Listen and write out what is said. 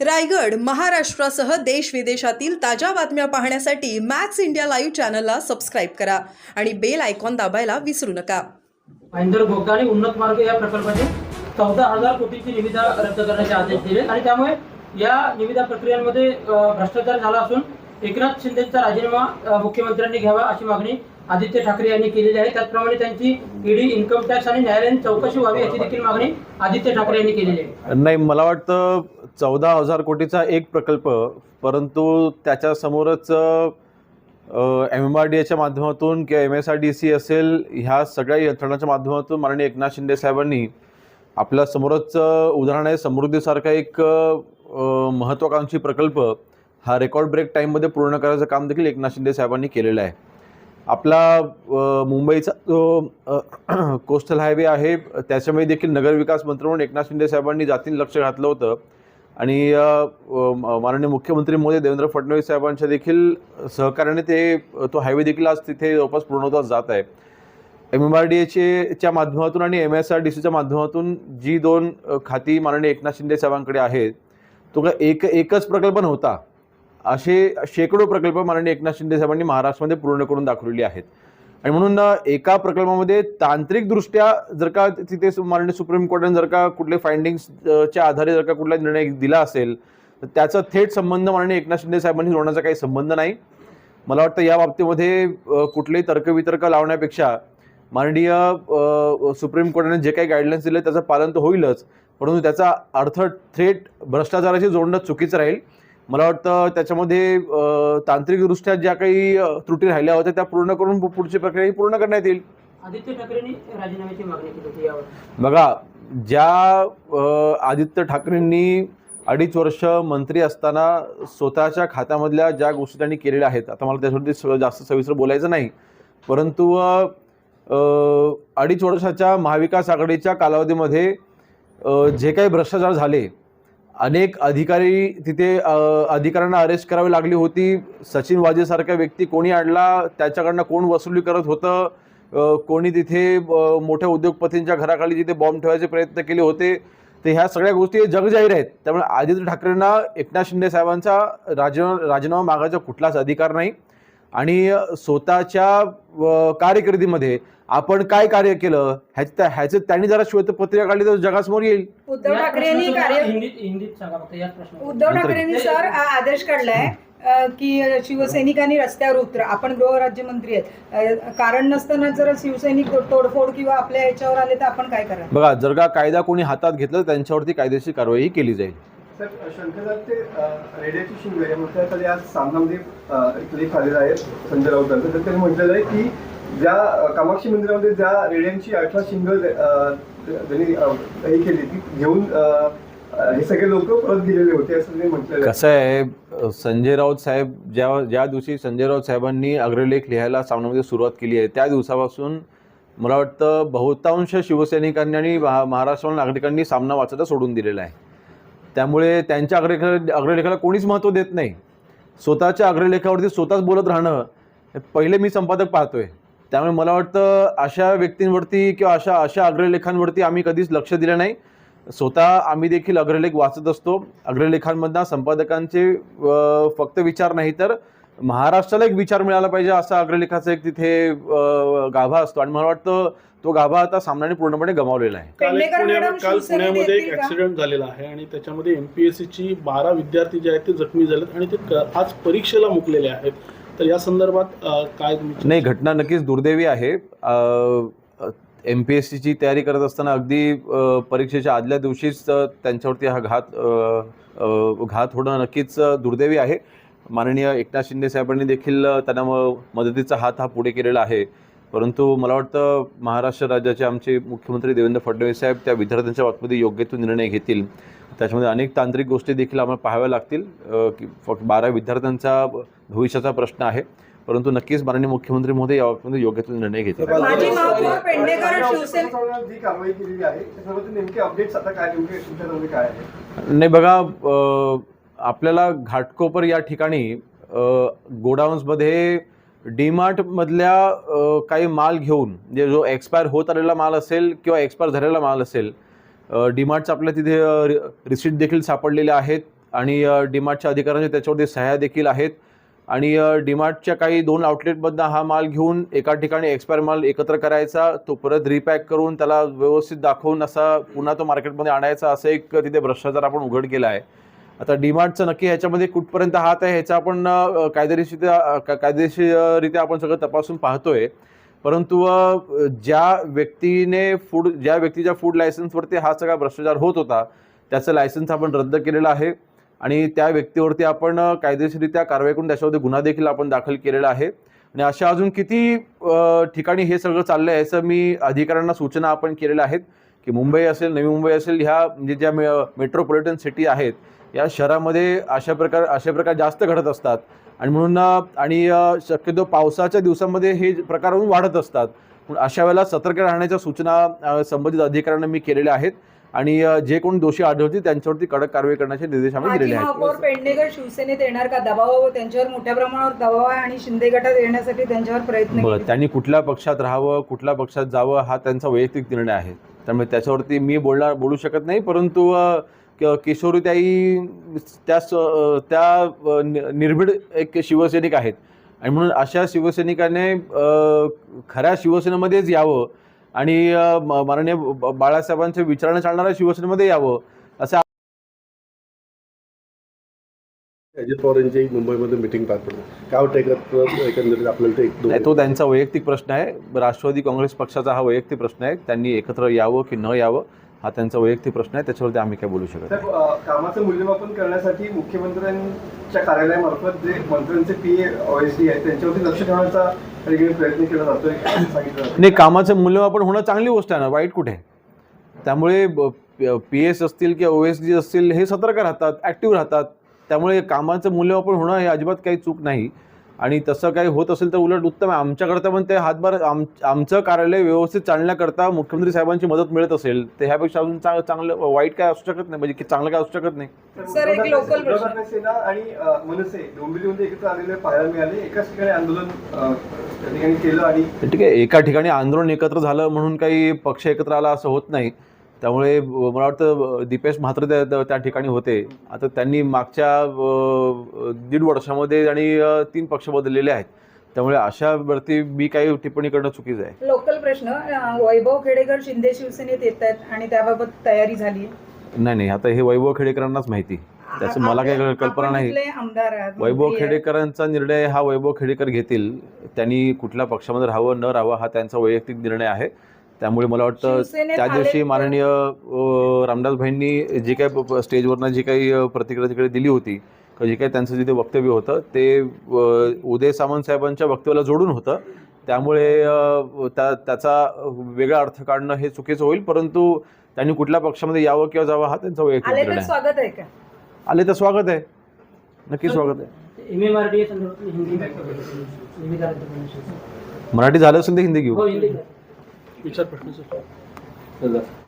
रायगड महाराष्ट्रासह देश विदेशातील ताज्या बातम्या पाहण्यासाठी मॅक्स इंडिया लाईव्ह चॅनलला सबस्क्राईब करा आणि बेल आयकॉन दाबायला विसरू नका. महेंद्र घोगदाणे उन्नत मार्ग या प्रकल्पाचे चौदा हजार कोटीची निविदा रद्द करण्याचे आदेश दिले आणि त्यामुळे या निविदा प्रक्रियांमध्ये भ्रष्टाचार झाला असून एकनाथ शिंदेचा राजीनामा मुख्यमंत्र्यांनी घ्यावा अशी मागणी आदित्य ठाकरे यांनी केलेली आहे. त्याचप्रमाणे त्यांची ईडी इन्कम टॅक्स आणि न्यायालयीन चौकशी व्हावी याची देखील मागणी आदित्य ठाकरे यांनी केलेली आहे. नाही मला वाटतं चौदा हजार कोटीचा एक प्रकल्प परंतु त्याच्यासमोरच एम एम आर डी एच्या माध्यमातून किंवा M S R D C असेल ह्या सगळ्या यंत्रणाच्या माध्यमातून माननीय एकनाथ शिंदे साहेबांनी आपल्या समोरच उदाहरण आहे समृद्धीसारखा एक महत्त्वाकांक्षी प्रकल्प हा रेकॉर्ड ब्रेक टाईममध्ये पूर्ण करायचं काम देखील एकनाथ शिंदे साहेबांनी केलेलं आहे. आपला मुंबईचा जो कोस्टल हायवे आहे त्याच्यामध्ये देखील नगरविकास मंत्री म्हणून एकनाथ शिंदे साहेबांनी जातीन लक्ष घातलं होतं. आणि माननीय मुख्यमंत्री मोदी देवेंद्र फडणवीस साहेबांच्या देखील सहकार्याने ते तो हायवे देखील आज तिथे जवळपास पूर्णत्वास जात आहे. एम एम आर डी एचे च्या माध्यमातून आणि एम एस आर डी सीच्या माध्यमातून जी दोन खाती माननीय एकनाथ शिंदे साहेबांकडे आहेत तो का एक एकच प्रकल्प नव्हता. असे शेकडो प्रकल्प माननीय एकनाथ शिंदे साहेबांनी महाराष्ट्रामध्ये पूर्ण करून दाखवलेले आहेत. आणि म्हणून एका प्रकल्पामध्ये तांत्रिकदृष्ट्या जर का तिथे माननीय सुप्रीम कोर्टाने जर का कुठले फाइंडिंग्सच्या आधारे जर का कुठला निर्णय दिला असेल तर त्याचा थेट संबंध माननीय एकनाथ शिंदे साहेबांनी जोडण्याचा काही संबंध नाही. मला वाटतं या बाबतीमध्ये कुठले कुठलेही तर्कवितर्क लावण्यापेक्षा माननीय सुप्रीम कोर्टाने जे काही गाईडलाईन्स दिले त्याचं पालन तर होईलच परंतु त्याचा अर्थ थेट भ्रष्टाचाराशी जोडणं चुकीचं राहील. मला वाटतं त्याच्यामध्ये तांत्रिकदृष्ट्या ज्या काही त्रुटी राहिल्या होत्या त्या पूर्ण करून पुढची प्रक्रिया ही पूर्ण करण्यात येईल. आदित्य ठाकरेंनी राजीनाम्याची मागणी केली होती यावर. बघा ज्या आदित्य ठाकरेंनी अडीच वर्ष मंत्री असताना स्वतःच्या खात्यामधल्या ज्या गोष्टी त्यांनी केलेल्या आहेत आता मला त्याच्यावरती स- जास्त सविस्तर बोलायचं नाही परंतु अडीच वर्षाच्या महाविकास आघाडीच्या कालावधीमध्ये जे काही भ्रष्टाचार झाले अनेक अधिकारी तिथे अधिकाऱ्यांना अरेस्ट करावी लागली होती. सचिन वाजेसारख्या व्यक्ती कोणी आणला? त्याच्याकडनं कोण वसुली करत होतं? कोणी तिथे मोठ्या उद्योगपतींच्या घराखाली जिथे बॉम्ब ठेवायचे प्रयत्न केले होते? तर ह्या सगळ्या गोष्टी जगजाहीर आहेत. त्यामुळे आदित्य ठाकरेंना एकनाथ शिंदे साहेबांचा राजीनामा राजीनामा मागायचा कुठलाच अधिकार नाही. आणि स्वतःच्या अ, कारकिर्दीमध्ये आपण काय कार्य केलं? ह्याचं ह्याचं त्यांनी जरा श्वेतपत्रिका काढली तर जगासमोर येईल. उद्धव या ठाकरे यांनी प्रश्नाचं कार्य हिंदीत हिंदीत सांगा फक्त याच प्रश्न उद्धव ठाकरेंनी सर आ- आदेश काढलाय की शिवसैनिकांनी रस्त्यावर उतर. आपण गृहराज्यमंत्री आहेत. कारण नसताना जर शिवसैनिक तोडफोड किंवा आपल्या याच्यावर आले तर आपण काय करा बघा जर का कायदा कोणी हातात घेतला त्यांच्यावरती कायदेशीर कारवाई केली जाईल. सर शंकरराज ते रेडिओची शिंग म्हटलं आज सामनामध्ये एक लेख आलेला आहे संजय राऊतांचा तर त्यांनी म्हटलेलं आहे की ज्या कामाक्षी मंदिरामध्ये ज्या रेड्यांची अठरा शिंग त्यांनी हे केली ती घेऊन हे सगळे लोक परत गेलेले होते असं त्यांनी म्हटलेलं कसं आहे संजय राऊत साहेब ज्या ज्या दिवशी संजय राऊत साहेबांनी अग्रलेख लिहायला सामनामध्ये सुरुवात केली आहे त्या दिवसापासून मला वाटतं बहुतांश शिवसैनिकांनी आणि महाराष्ट्र नागरिकांनी सामना वाचायला सोडून दिलेला आहे. त्यामुळे त्यांच्या अग्रलेखा अग्रलेखाला कोणीच महत्त्व देत नाही. स्वतःच्या अग्रलेखावरती स्वतःच बोलत राहणं हे पहिले मी संपादक पाहतोय. त्यामुळे मला वाटतं अशा व्यक्तींवरती किंवा अशा अशा अग्रलेखांवरती आम्ही कधीच लक्ष दिलं नाही. स्वतः आम्ही देखील अग्रलेख वाचत असतो. अग्रलेखांमधनं संपादकांचे फक्त विचार नाही तर महाराष्ट्राला एक विचार मिळाला पाहिजे असा अग्रलेखाचा एक तिथे गाभा असतो. आणि मला वाटतं तो गाभा आता सामन्याने पूर्णपणे गमावलेला आहे. काल पुण्यामध्ये एक? ऍक्सिडेंट झालेला आहे आणि त्याच्यामध्ये एमपीएससीची बारा विद्यार्थी जे आहेत ते जखमी झालेत आणि ते आज परीक्षेला मुकलेले आहेत. तर या संदर्भात काय नाही घटना नक्कीच दुर्दैवी आहे. एम पी एस सीची तयारी करत असताना अगदी परीक्षेच्या आदल्या दिवशीच त्यांच्यावरती हा घात घात होणं नक्कीच दुर्दैवी आहे. माननीय एकनाथ शिंदे साहेबांनी देखील त्यांना म- मदतीचा हात हा पुढे केलेला आहे. परंतु मला वाटतं महाराष्ट्र राज्याचे आमचे मुख्यमंत्री देवेंद्र फडणवीस साहेब त्या विद्यार्थ्यांच्या बाबतीमध्ये योग्य तो निर्णय घेतील. त्याच्यामध्ये अनेक तांत्रिक गोष्टी देखील आम्हाला पाहाव्या लागतील. की फक्त बारा विद्यार्थ्यांचा भविष्याचा प्रश्न आहे. परंतु नक्कीच माननीय मुख्यमंत्री महोदय या बाबतीमध्ये योग्य तो निर्णय घेतील. माजी महापौर पेडणेकर शिवसेना संदर्भात जी कारवाई केलेली आहे त्या संदर्भात नेमके अपडेट्स आता काय नेमके तुमच्याकडे काय आहे? नाही बघा आपल्याला घाटकोपर या ठिकाणी गोडाऊन्समध्ये डीमार्टमधल्या काही माल घेऊन म्हणजे जो एक्सपायर होत आलेला माल असेल किंवा एक्सपायर झालेला माल असेल डीमार्टचं आपल्या तिथे रिसिट देखील सापडलेले आहेत आणि डीमार्टच्या अधिकाऱ्यांच्या त्याच्यावरती सह्या देखील आहेत आणि डीमार्टच्या काही दोन आउटलेटमधनं हा माल घेऊन एका ठिकाणी एक्सपायर माल एकत्र करायचा तो परत रिपॅक करून त्याला व्यवस्थित दाखवून असा पुन्हा तो मार्केटमध्ये आणायचा असं एक तिथे भ्रष्टाचार आपण उघड केला आहे. आता डिमांडचं नक्की ह्याच्यामध्ये कुठपर्यंत हात आहे ह्याचा आपण कायदेशीर का- कायदेशीररित्या आपण सगळं तपासून पाहतोय. परंतु ज्या व्यक्तीने फूड ज्या व्यक्तीच्या फूड लायसन्सवरती हा सगळा भ्रष्टाचार होत होता त्याचं लायसन्स आपण रद्द केलेलं आहे. आणि त्या व्यक्तीवरती आपण कायदेशीररित्या कारवाई करून त्याच्यावरती गुन्हा देखील आपण दाखल केलेला आहे. आणि अशा अजून किती ठिकाणी हे सगळं चाललं आहे याचं मी अधिकाऱ्यांना सूचना आपण केलेल्या आहेत की मुंबई असेल नवी मुंबई असेल ह्या म्हणजे ज्या मे मेट्रोपॉलिटन सिटी आहेत या शहरामध्ये अशा प्रकार अशा प्रकार जास्त घडत असतात. आणि म्हणून आणि शक्यतो पावसाच्या दिवसामध्ये हे प्रकार वाढत असतात. अशा वेळेला सतर्क राहण्याच्या सूचना संबंधित अधिकाऱ्यांना मी केलेल्या आहेत. आणि जे कोणी दोषी आढळतील त्यांच्यावरती कडक कारवाई करण्याचे निर्देश आम्ही दिलेले आहेत. पेडणेकर शिवसेनेत येणार का? दबाव त्यांच्यावर मोठ्या प्रमाणावर दबाव आहे आणि शिंदे गटात येण्यासाठी त्यांच्यावर प्रयत्न. त्यांनी कुठल्या पक्षात राहावं कुठल्या पक्षात जावं हा त्यांचा वैयक्तिक निर्णय आहे. त्यामुळे त्याच्यावरती मी बोलणार बोलू शकत नाही परंतु क- किशोरीताई त्या स- त्या निर्भीड एक शिवसैनिक आहेत. आणि म्हणून अशा शिवसैनिकाने खऱ्या शिवसेनेमध्येच यावं आणि माननीय बाळासाहेबांच्या विचाराने चालणाऱ्या शिवसेनेमध्ये यावं असं अजित पवार यांची मुंबईमध्ये मिटिंग पार पडली. काय वाटतं एकंदरीत आपल्याला ते एक तो त्यांचा वैयक्तिक प्रश्न आहे. राष्ट्रवादी काँग्रेस पक्षाचा हा वैयक्तिक प्रश्न आहे. त्यांनी एकत्र यावं की न यावं हा त्यांचा वैयक्तिक प्रश्न आहे त्याच्यावरती आम्ही काय बोलू शकत नाही. साहेब कामाचं मूल्यमापन करण्यासाठी मुख्यमंत्र्यांच्या कार्यालयामार्फत जे मंत्र्यांचे पी एस डी आहेत त्यांच्यावरती लक्ष ठेवण्याचा प्रयत्न केला जातोय असं सांगितलं जातं? नाही कामाचं मूल्यमापन होणं चांगली गोष्ट आहे ना वाईट कुठे? आहे? त्यामुळे पी एस असतील किंवा ओ एस डी असतील हे सतर्क राहतात ॲक्टिव्ह राहतात. त्यामुळे कामाचं मूल्यमापन होणं हे अजिबात काही चूक नाही. आणि तसं काही होत असेल तर उलट उत्तम आहे. आमच्याकरता पण ते हातभार आम आमचं कार्यालय व्यवस्थित चालण्याकरता मुख्यमंत्री साहेबांची मदत मिळत असेल तर ह्यापेक्षा अजून चांग चांगलं वाईट काय असू शकत नाही म्हणजे की चांगलं काय असू शकत नाही. सर, एक प्रश्न. ठाकरे सेना आणि मनसे डोंबिवलीमध्ये एकत्र आलेले पाहायला मिळाले. एकाच ठिकाणी आंदोलन त्या ठिकाणी केलं आणि ठीक आहे एका ठिकाणी आंदोलन एकत्र झालं म्हणून काही पक्ष एकत्र आला असं होत नाही. त्यामुळे मला वाटतं दीपेश म्हात्रे त्या- ठिकाणी होते. आता त्यांनी मागच्या दीड वर्षामध्ये आणि तीन पक्ष बदललेले आहेत. त्यामुळे अशावरती मी काही टिप्पणी करणं चुकीचं आहे. लोकल प्रश्न वैभव खेडेकर शिंदे शिवसेनेत येत आहेत आणि त्याबाबत तयारी झाली. नाही नाही आता हे वैभव खेडेकरांनाच माहिती. त्याचं मला काही कल्पना नाही. वैभव. खेडेकरांचा निर्णय हा वैभव खेडेकर घेतील. त्यांनी कुठल्या पक्षामध्ये राहावं न राहावं हा त्यांचा वैयक्तिक निर्णय आहे. त्यामुळे मला वाटतं त्या दिवशी माननीय रामदास भाईंनी जी काही स्टेजवरनं जी काही प्रतिक्रिया तिकडे दिली होती जे काही त्यांचं जिथे वक्तव्य होतं ते उदय सामंत साहेबांच्या वक्तव्याला जोडून होतं. त्यामुळे त्या त्याचा वेगळा अर्थ काढणं हे चुकीचं होईल परंतु त्यांनी कुठल्या पक्षामध्ये यावं किंवा जावं हा त्यांचा वैयक्तिक निर्णय. आहे स्वागत आहे आले तर स्वागत आहे. नक्की स्वागत आहे. मराठी झालं असेल तर हिंदी घेऊ. हो हिंदी विचार प्रश्न सर.